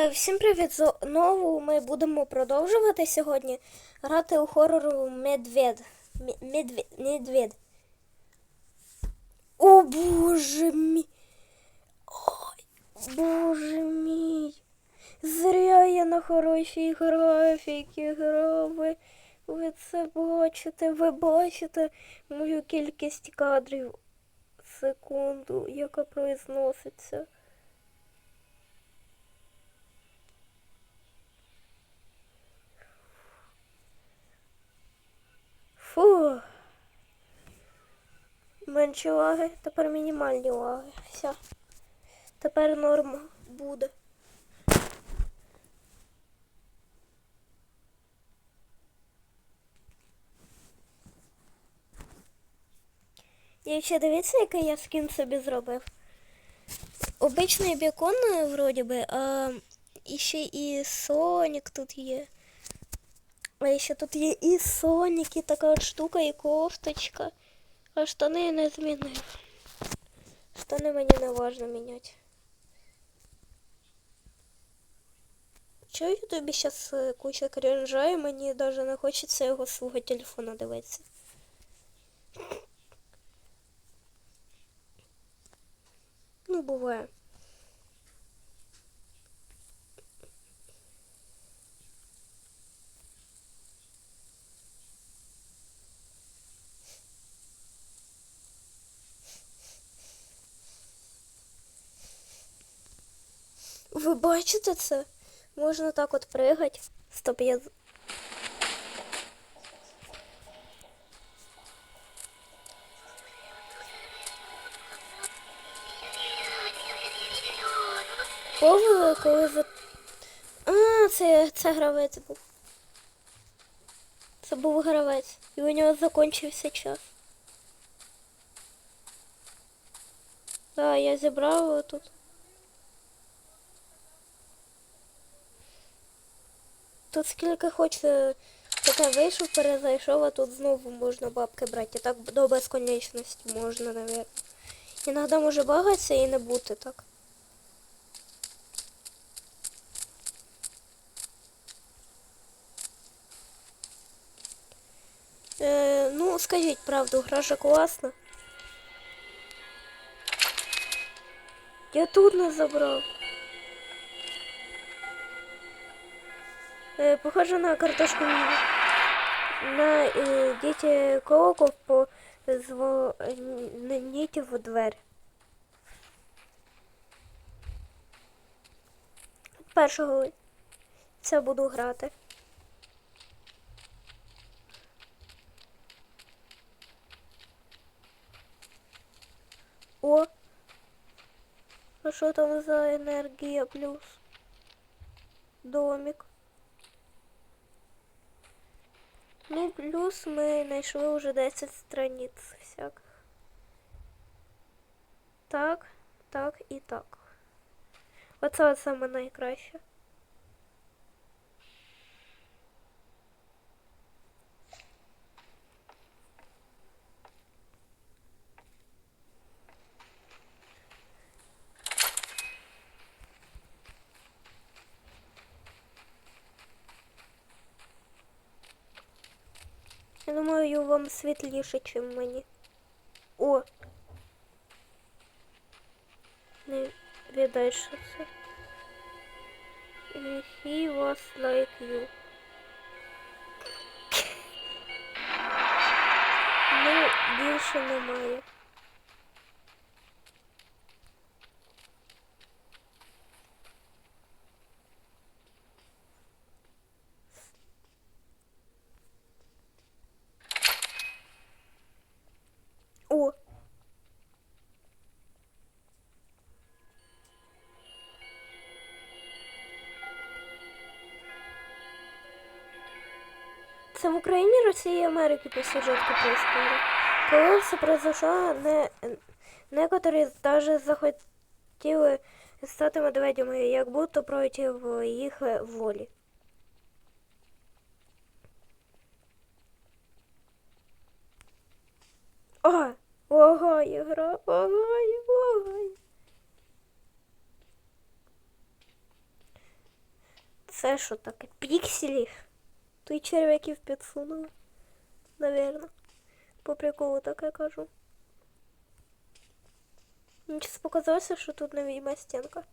Е, Всім привіт! Знову ми будемо продовжувати сьогодні грати у хорору Медвед. Медвед. О боже мій. Ой, боже мій. Зря я на хорошій графіки грав. Ви це бачите, ви бачите мою кількість кадрів секунду, яка произноситься. Менші лаги, тепер мінімальні лаги. Все. Тепер норма буде. І ще дивіться, який я скін собі зробив. Обичний бікон, е, вроді би, а і ще і Сонік тут є. А ще тут є і Сонік, і така от штука, і кофточка. А штани не змінив. Штани мені не важно міняти. Чого я тобі зараз куча крінжа, і мені навіть не хочеться його свого телефона дивитися. Ну, буває. Ви бачите це? Можна так от пригати. Стоп, я. з- коли за. А, це, це гравець був. Це був гравець. І у нього закінчився час. Так, я зібрав тут. Тут скільки хоче, таке вийшов, перезайшов, а тут знову можна бабки брати. Так до безконечності можна, навіть. Іноді може багатися і не бути так. Е, ну, скажіть правду, гра же класна. Я тут не забрав. Е, похоже на картошку мини. На е, діти колоков по дзвоніть в двері. Першого це буду грати. О! А що там за енергія плюс? Домик. Ну, плюс ми знайшли вже 10 страниць всяких. Так, так і так. Оце от саме найкраще. Я думаю, вам світліше, ніж мені. О! Не віддай, що це. And He was like you. Ну, більше немає. Це в Україні, Росії і Америки по сюжетку происходит. Коли все произошло, не, некоторі даже захотіли стати медведями, як будто проти їх волі. Ага, лагає гра, лагає, лагає. Це що таке? Пікселі? Той черв'яків підсунули. Наверно. По приколу так я кажу. Мені щось показалося, що тут невидима стінка.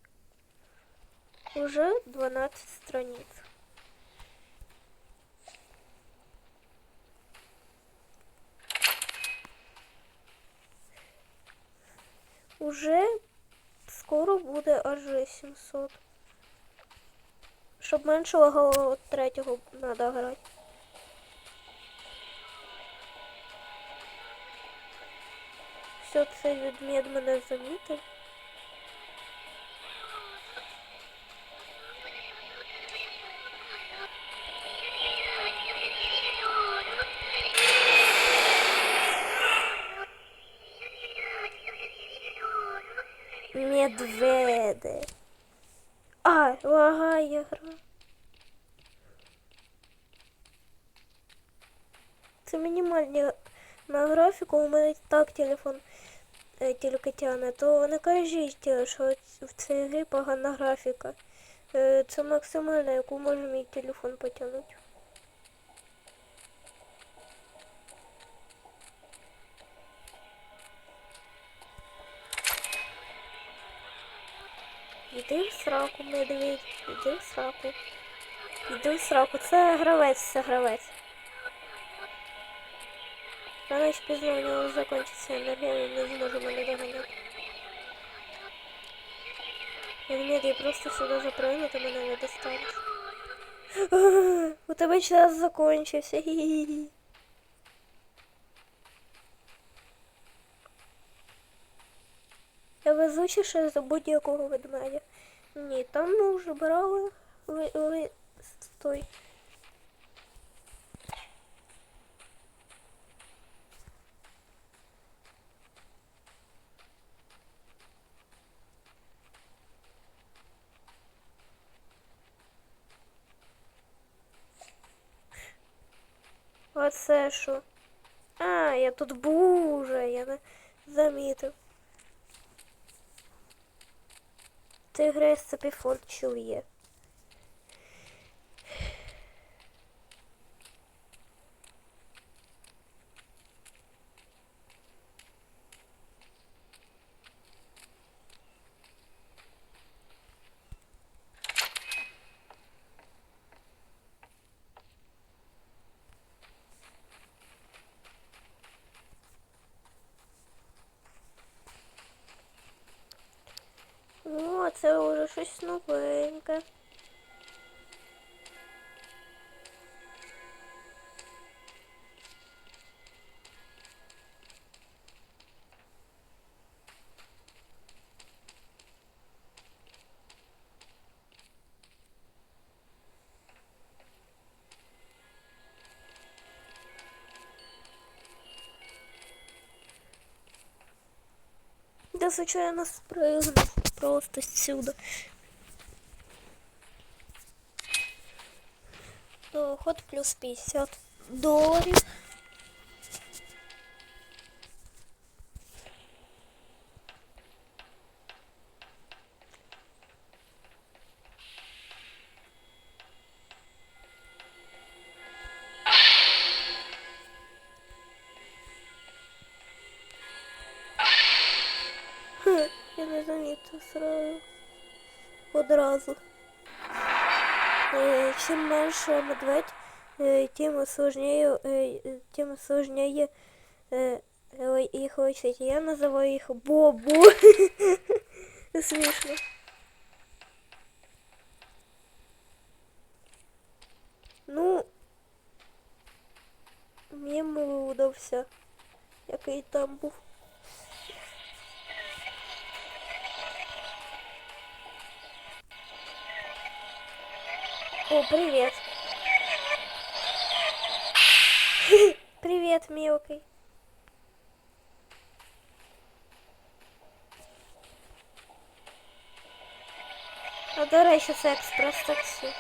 Уже 12 страниц. Уже скоро буде аж 700. Щоб меншого третього треба грати. Все, цей відмід мене замітив. Телефон е, тільки то не кажіть, е, що в цій грі погана графіка. Е, Це максимальна, яку може мій телефон потягнути. Іди в сраку, медведь, іди в сраку. Іди в сраку. Це гравець, це гравець. Чи пізно у нього закінчиться енергія, він не зможе мене доганяти. Ведмедь, я просто сюди запрыгну, ти мене не достанеш. У тебе час закончився. Хі-хі-хі. Я везучіше за будь-якого ведмедя. Ні, там ми вже брали ли, ли, стой. Оце що? А, я тут був уже, я не замітив. Ти граєш форт чує. О, це вже щось новеньке. Да, спригну просто сюда. Доход плюс 50 доларів. Одразу. Е, Чим менше медведь, е, тим сложнее, е, тим сложнее е, е, їх лечить. Я називаю їх Бобу. Смішно. Ну, мені удався, який там був. О, привет. Привет, мелкий. А до речі, це експрес-таксі.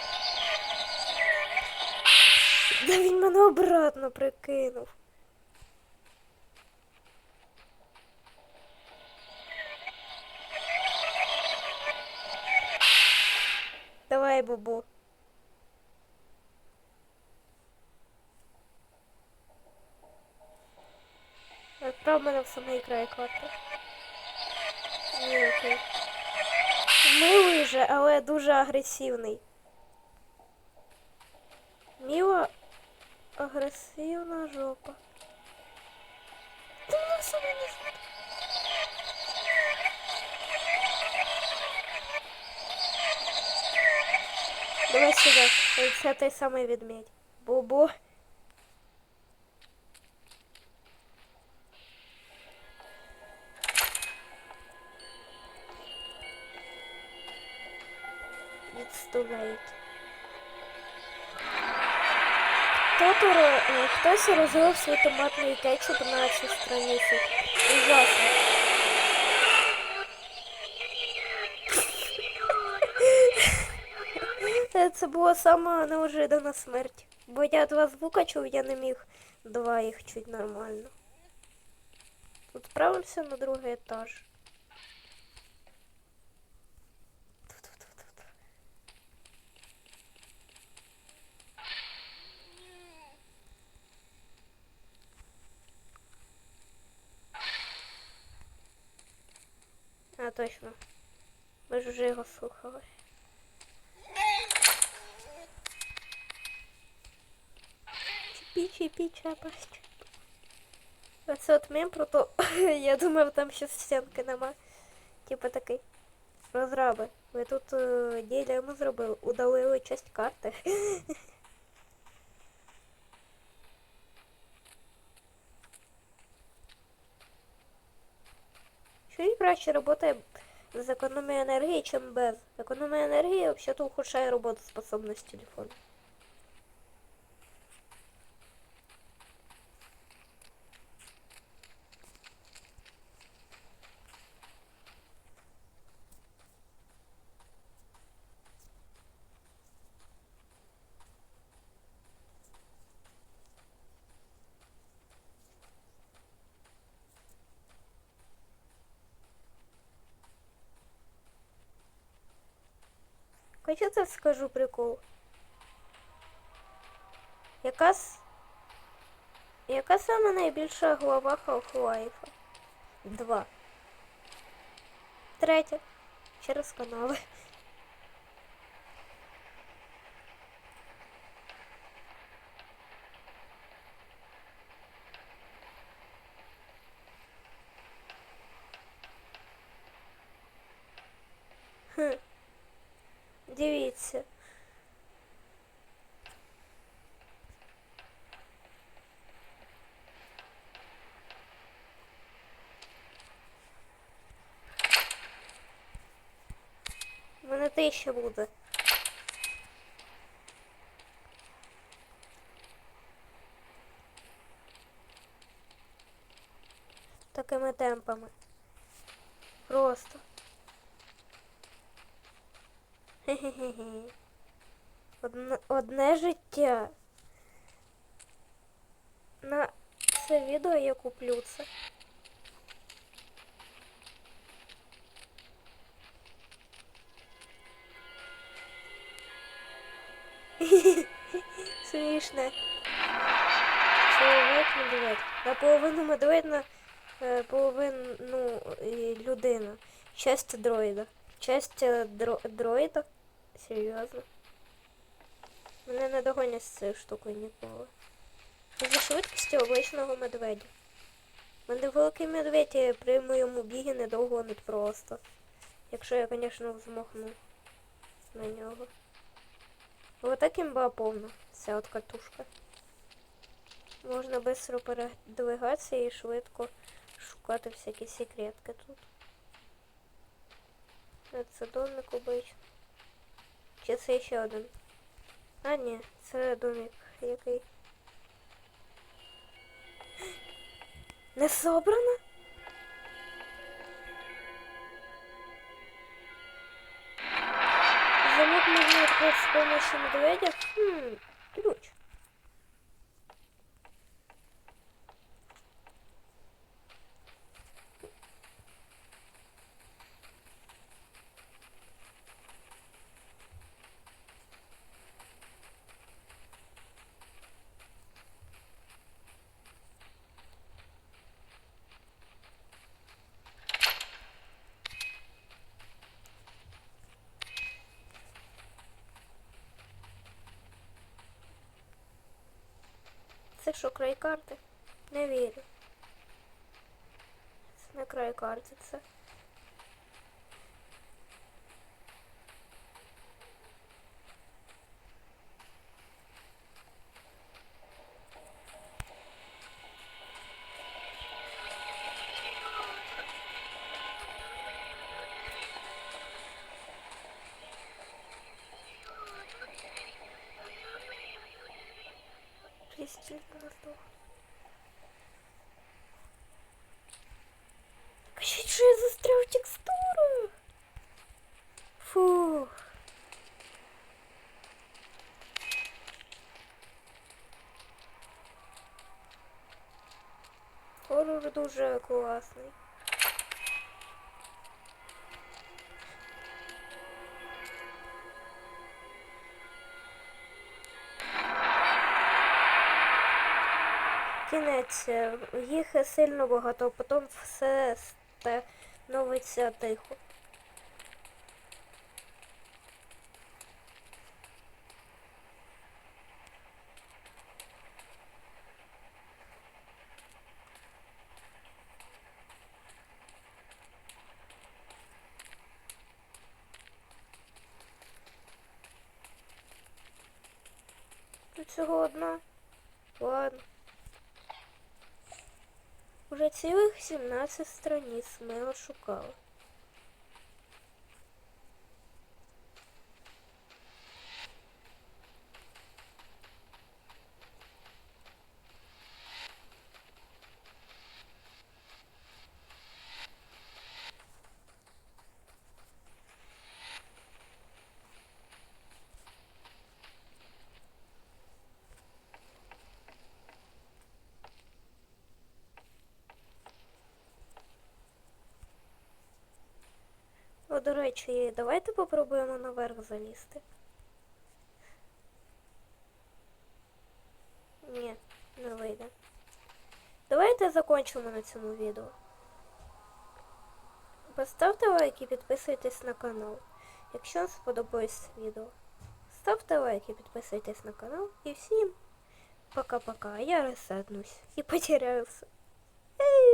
Да він мене обратно прикинув. Давай, бабу. Відправ мене в самий край карти. Ні, окей. Милий же, але дуже агресивний. Міла агресивна жопа. Ти мене собі не. Давай сюди. Це той самий ведмедь. Бобо. Відставляють. Хто-то, ро- е, хтось розлив свій томатний кетчуп на цю страницю. Ужасно. Це, це була сама неожиданна смерть. Бо я два звука чув, я не міг два їх чуть нормально. Тут на другий етаж. Точно. Ми ж вже його слухали. Чіпі, чіпі, чапась. Оце от мем про то, я думав, там ще стінки нема. Типа такий. Розраби. Ви тут е, ділимо зробили, удалили часть карти. І краще працює з економією енергії, чим без. Економія енергії взагалі ухудшає роботоспособність телефону. Хоча це скажу прикол. Яка. Яка саме найбільша глава Half-Life? Два. Третя. Через канали. Хм. Дивіться. Мене ще буде. Такими темпами. Просто. Одне, одне життя. На це відео я куплю це. Смішне. Чоловік медведь. Наполовину медведь, на е, половину е, людина. Часть дроїда. Часть е, дро, дроїда. Серйозно. Мене не догонять з цією штукою ніколи. За швидкістю обичного медведя. Мене великий медведь при моєму бігі не догонить просто. Якщо я, звісно, взмахну на нього. Ось так імба повна, ця от катушка. Можна швидко передвигатися і швидко шукати всякі секретки тут. Це домик обичний. Чи це ще один? А, ні, це домик який. Не собрано? Замок можно открыть с помощью медведя. Хм, Це що, край карти? Не вірю. Це не край карти, це. Кристина сдох. Кажіть, що я застряв в текстурах. Фух. Хоррор дуже класний. Кінець, е, їх сильно багато, а потім все становиться тихо. Тут всього одна. Ладно. Уже цілих 17 страниць ми ошукали. До речі, давайте попробуємо наверх залізти. Ні, не вийде. Давайте закончимо на цьому відео. Поставте лайк і підписуйтесь на канал. Якщо вам сподобалось відео. Ставте лайк і підписуйтесь на канал. І всім пока-пока. Я розсаднусь і потеряю все. Ей!